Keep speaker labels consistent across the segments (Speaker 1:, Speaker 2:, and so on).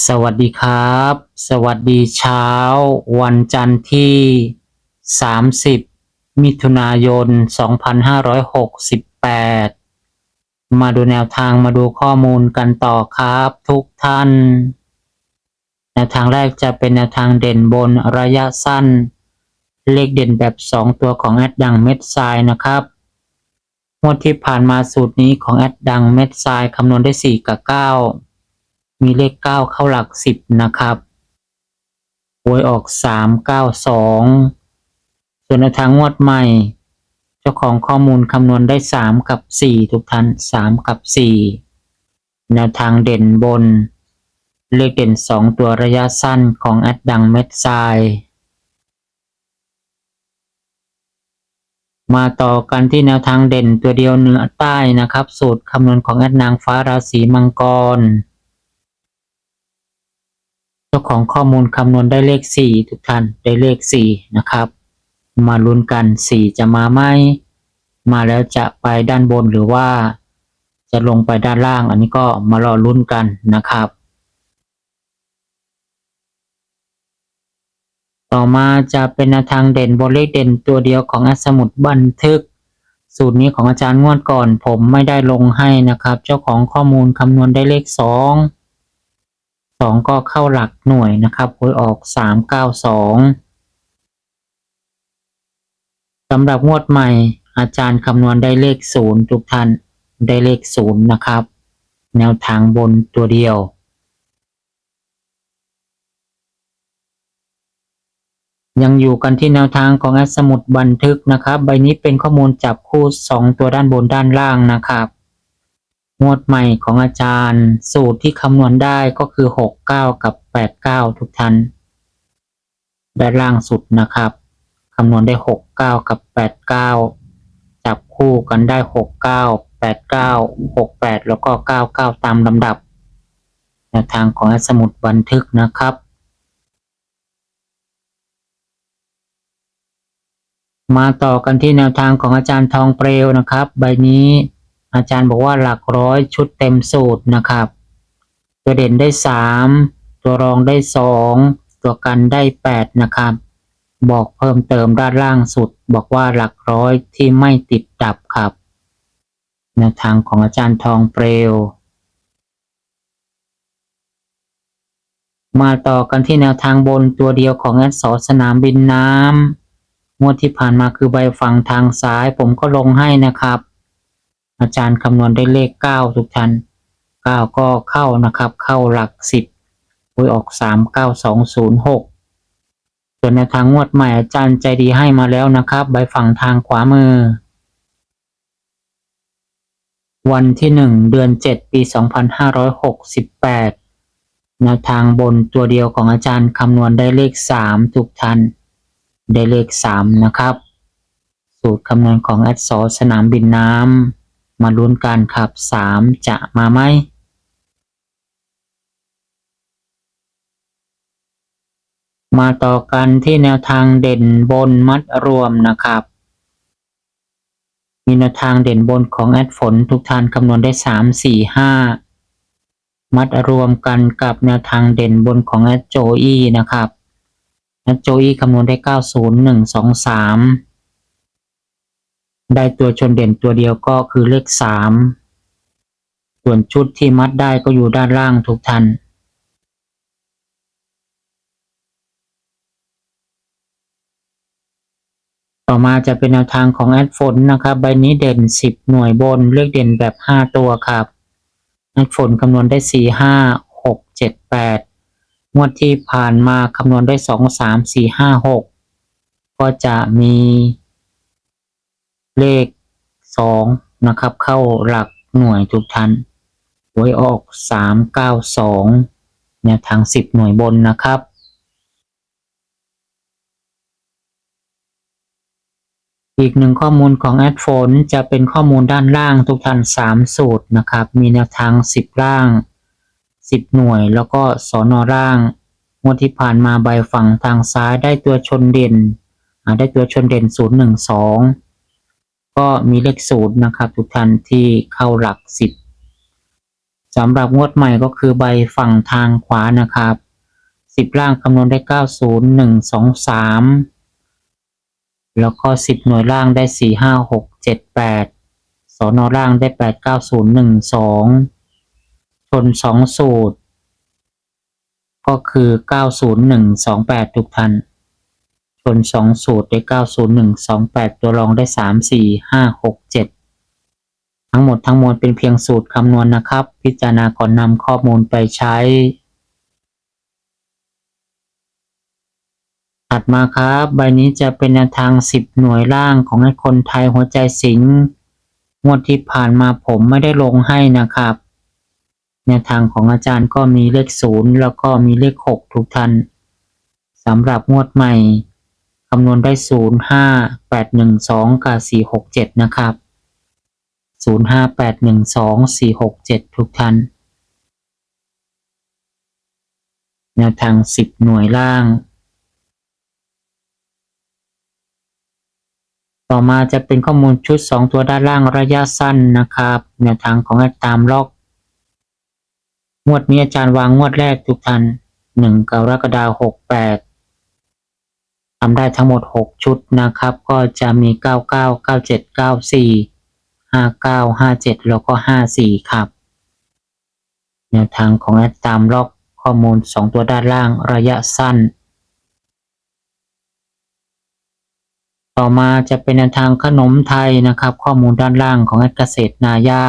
Speaker 1: สวัสดีครับ สวัสดีเช้า วันจันทร์ที่ 30 มิถุนายน 2568 มาดูแนวทางมาดูข้อมูลกันต่อครับทุกท่าน แนวทางแรกจะเป็นแนวทางเด่นบนระยะสั้น เลขเด่นแบบ 2 ตัวของแอดดังเม็ดทรายนะครับงวดที่ผ่านมาสูตรนี้ของแอดดังเม็ดทรายคำนวณได้ 4 กับ 9 มีเลข 9 เข้าหลัก 10 นะครับหวยออก 3 9 2 ส่วนในทางงวดใหม่ เจ้าของข้อมูลคำนวณได้ 3 กับ 4 ทุกท่าน 3 กับ 4 แนวทางเด่นบน เลขเด่น 2 ตัวระยะสั้นของแอดดังเม็ดทรายมาต่อกันที่แนวทางเด่นตัวเดียวเหนือใต้นะครับ สูตรคำนวณของแอดนางฟ้าราศีมังกร จ้าของข้อมูลคำนวณได้เลข 4 ทุกท่านได้เลข 4 นะครับ มาลุ้นกัน 4 จะมาไหมมาแล้วจะไปด้านบนหรือว่า จะลงไปด้านล่าง อันนี้ก็มารอลุ้นกันนะครับ ต่อมาจะเป็นแนวทางเด่นบนเลขเด่นตัวเดียวของอสมุดบันทึก สูตรนี้ของอาจารย์งวดก่อน ผมไม่ได้ลงให้นะครับ เจ้าของข้อมูลคำนวณได้เลข 2 2 ก็เข้าหลักหน่วยนะครับหวยออก 392สำหรับงวดใหม่ อาจารย์คำนวณได้เลข 0 ทุกท่านได้เลข 0 นะครับ แนวทางบนตัวเดียวยังอยู่กันที่แนวทางของแอดสมุดบันทึกนะครับ ใบนี้เป็นข้อมูลจับคู่ 2 ตัวด้านบนด้านล่างนะครับ งวดใหม่ของอาจารย์ สูตรที่คำนวณได้ก็คือ 69 กับ 89 ทุกท่านด้านล่างสุดนะครับ คำนวณได้ 69 กับ 89 จับคู่กันได้ 69 89 68 แล้วก็ 99 ตามลำดับแนวทางของอดสมุดบันทึกนะครับมาต่อกันที่แนวทางของอาจารย์ทองเปลวนะครับ ใบนี้ อาจารย์บอกว่าหลักร้อยชุดเต็มสูตรนะครับ ตัวเด่นได้สามตัวรองได้สองตัวกันได้แปดนะครับ บอกเพิ่มเติมด้านล่างสุด บอกว่าหลักร้อยที่ไม่ติดดับครับแนวทางของอาจารย์ทองเปลวมาต่อกันที่แนวทางบนตัวเดียวของแอดสอสนามบินน้ำงวดที่ผ่านมาคือใบฝั่งทางซ้ายผมก็ลงให้นะครับ อาจารย์คำนวณได้เลข 9 ทุกท่าน 9 ก็เข้านะครับ เข้าหลัก 10หวยออก 39206 ส่วนในทางงวดใหม่อาจารย์ใจดีให้มาแล้วนะครับ ใบฝั่งทางขวามือ วันที่ 1 เดือน 7 ปี 2568แนวทางบนตัวเดียวของอาจารย์คำนวณได้เลข 3 ทุกท่าน ได้เลข 3 นะครับ สูตรคำนวณของแอดสอสนามบินน้ำ มาลุ้นกันครับ 3 จะมาไหมมาต่อกันที่แนวทางเด่นบนมัดรวมนะครับ มีแนวทางเด่นบนของแอดฝนทุกท่านคำนวณได้ 3 4 5 มัดรวมกันกับแนวทางเด่นบนของแอดโจอี้นะครับนัดโจอี้คำนวณได้ 90123 ได้ตัวชนเด่นตัวเดียวก็คือเลข3ส่วนชุดที่มัดได้ก็อยู่ด้านล่างทุกท่านต่อมาจะเป็นแนวทางของแอดฝนนะครับ ใบนี้เด่น 10 หน่วยบนเลขเด่นแบบ 5 ตัวครับแอดฝนคำนวณได้ 4 5 6 7 8 งวดที่ผ่านมาคำนวณได้สองสามสี่ห้าหกก็จะมี เลขสองนะครับ เข้าหลักหน่วยทุกท่านหวยออกสามเก้าสองแนวทางสิบหน่วยบนนะครับอีกหนึ่งข้อมูลของแอดโฟนจะเป็นข้อมูลด้านล่างทุกท่านสามสูตรนะครับ มีแนวทางสิบล่างสิบหน่วย แล้วก็สอนอร่างงวดที่ผ่านมาใบฝั่งทางซ้ายได้ตัวชนเด่นได้ตัวชนเด่นศูนย์หนึ่งสอง ก็มีเลขศูนย์นะครับ ทุกท่านที่เข้าหลักสิบสำหรับงวดใหม่ก็คือใบฝั่งทางขวานะครับสิบล่างคำนวณได้เก้าศูนย์หนึ่งสองสามแล้วก็สิบหน่วยล่างได้สี่ห้าหกเจ็ดแปดสอนอล่างได้แปดเก้าศูนย์หนึ่งสองชนสองสูตร ก็คือเก้าศูนย์หนึ่งสองแปดทุกท่าน ชนสองสูตรได้เก้าศูนย์หนึ่งสองแปดตัวรองได้สามสี่ห้าหกเจ็ดทั้งหมดทั้งมวลเป็นเพียงสูตรคำนวณนะครับ พิจารณาก่อนนำข้อมูลไปใช้ ถัดมาครับ ใบนี้จะเป็นแนวทาง10หน่วยล่างของคนไทยหัวใจสิงห์งวดที่ผ่านมาผมไม่ได้ลงให้นะครับแนวทางของอาจารย์ก็มีเลขศูนย์แล้วก็มีเลขหกทุกท่านสำหรับงวดใหม่ คำนวณได้ศูนย์ห้าแปดหนึ่งสองกับสี่หกเจ็ดนะครับศูนย์ห้าแปดหนึ่งสองสี่หกเจ็ดทุกท่าน แนวทางสิบหน่วยล่าง ต่อมาจะเป็นข้อมูลชุด 2 ตัวด้านล่างระยะสั้นนะครับ แนวทางของตามล็อก งวดนี้อาจารย์วางงวดแรกทุกท่าน 1 กรกฎาคม68 ทำได้ทั้งหมด 6 ชุดนะครับ ก็จะมี 99 97 94 59 57 แล้วก็ 54 ครับ แนวทางของแอดตามล็อกข้อมูล 2 ตัวด้านล่างระยะสั้น ต่อมาจะเป็นแนวทางขนมไทยนะครับ ข้อมูลด้านล่างของแอดเกษตรนาย่า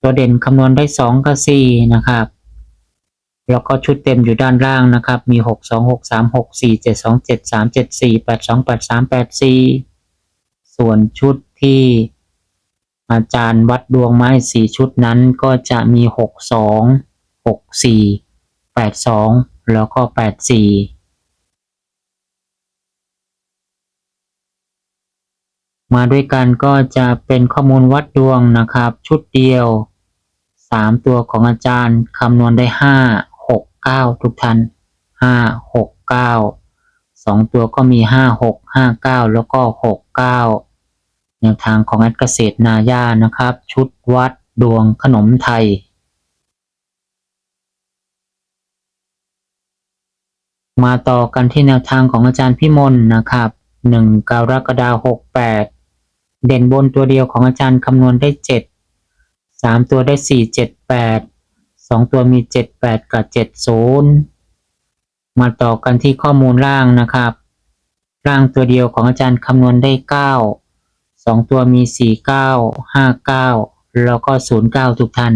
Speaker 1: ตัวเด่นคำนวณได้ 2 กับ 4 นะครับ แล้วก็ชุดเต็มอยู่ด้านล่างนะครับ มี 6 2 6 3 6 4 7 2 7 3 7 4 8 2 8 3 8 4 ส่วนชุดที่อาจารย์วัดดวงไม้สี่ชุดนั้นก็จะมี 6 2 6 4 8 2 แล้วก็ 8 4 มาด้วยกันก็จะเป็นข้อมูลวัดดวงนะครับ ชุดเดียว 3 ตัวของอาจารย์คำนวณได้ 5 6 9ทุกท่าน5 6 9 2ตัวก็มี5 6 5 9แล้วก็6 9แนวทางของแอดเกษตรนาย่านะครับ ชุดวัดดวงขนมไทยมาต่อกันที่แนวทางของอาจารย์พิมลนะครับ1กรกฎาคม68 เด่นบนตัวเดียวของอาจารย์คำนวณได้ 7 3 ตัวได้ 4 7 8 2ตัวมี7 8กับ70มาต่อกันที่ข้อมูลล่างนะครับล่างตัวเดียวของอาจารย์คำนวณได้9 2ตัวมี4 9 5 9แล้วก็0 9ทุกท่าน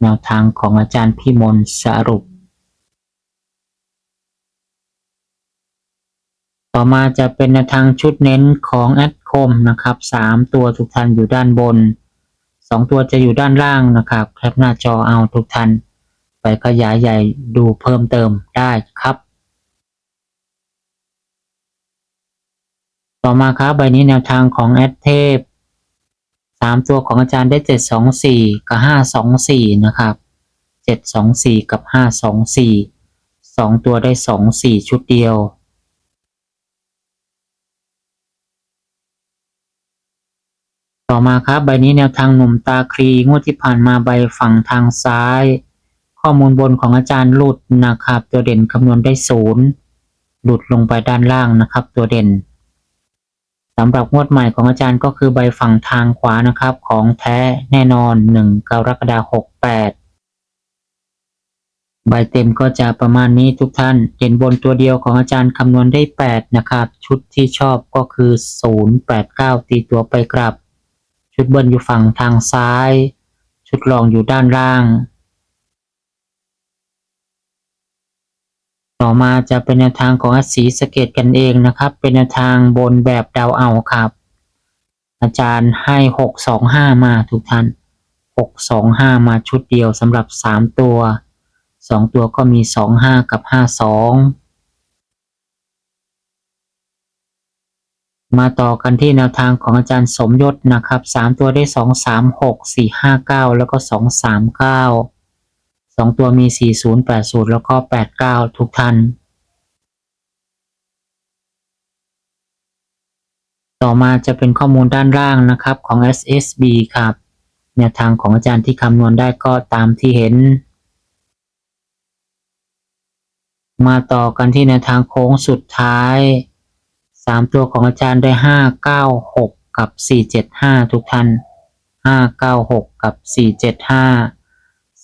Speaker 1: แนวทางของอาจารย์พิมลสรุป ต่อมาจะเป็นแนวทางชุดเน้นของแอดคมนะครับสามตัวทุกท่านอยู่ด้านบน สองตัวจะอยู่ด้านล่างนะครับแคปหน้าจอเอาทุกท่านไปขยายใหญ่ดูเพิ่มเติมได้ครับ ต่อมาครับใบนี้แนวทางของแอดเทพสามตัวของอาจารย์ได้เจ็ดสองสี่กับห้าสองสี่นะครับเจ็ดสองสี่กับห้าสองสี่สองตัวได้สองสี่ชุดเดียว ต่อมาครับใบนี้แนวทางหนุ่มตาคลีงวดที่ผ่านมาใบฝั่งทางซ้าย ข้อมูลบนของอาจารย์หลุดนะครับ ตัวเด่นคำนวณได้ศูนย์หลุดลงไปด้านล่างนะครับ ตัวเด่นสำหรับงวดใหม่ของอาจารย์ก็คือใบฝั่งทางขวานะครับ ของแท้แน่นอน1กรกฎาคม68 ใบเต็มก็จะประมาณนี้ทุกท่านเด่นบนตัวเดียวของอาจารย์คำนวณได้ 8 นะครับ ชุดที่ชอบก็คือ 089 ตีตัวไปกลับ ชุดบิ้ลอยู่ฝั่งทางซ้าย ชุดรองอยู่ด้านล่าง ต่อมาจะเป็นแนวทางของสีสเกตกันเองนะครับ เป็นแนวทางบนแบบเดาเอาครับออาจารย์ให้หกสองห้ามาทุกท่านหกสองห้ามาชุดเดียวสำหรับสามตัวสองตัวก็มีสองห้ากับห้าสอง มาต่อกันที่แนวทางของอาจารย์สมยศนะครับสามตัวได้สองสามหกสี่ห้าเก้าแล้วก็สองสามเก้าสองตัวมีสี่ศูนย์แปดศูนย์แล้วก็แปดเก้าทุกท่าน ต่อมาจะเป็นข้อมูลด้านล่างนะครับของ SSB ครับ แนวทางของอาจารย์ที่คำนวณได้ก็ตามที่เห็น มาต่อกันที่แนวทางโค้งสุดท้าย สามตัวของอาจารย์ได้ห้าเก้าหกกับสี่เจ็ดห้าทุกท่านห้าเก้าหกกับสี่เจ็ดห้า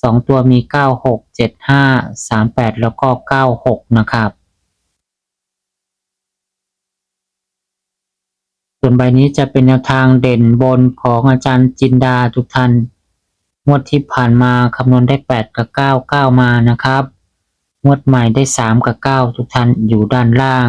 Speaker 1: สองตัวมีเก้าหกเจ็ดห้าสามแปดแล้วก็เก้าหกนะครับส่วนใบนี้จะเป็นแนวทางเด่นบนของอาจารย์จินดาทุกท่านงวดที่ผ่านมาคำนวณได้ 8 กับ 9 9 มานะครับ งวดใหม่ได้ 3 กับ 9 ทุกท่านอยู่ด้านล่าง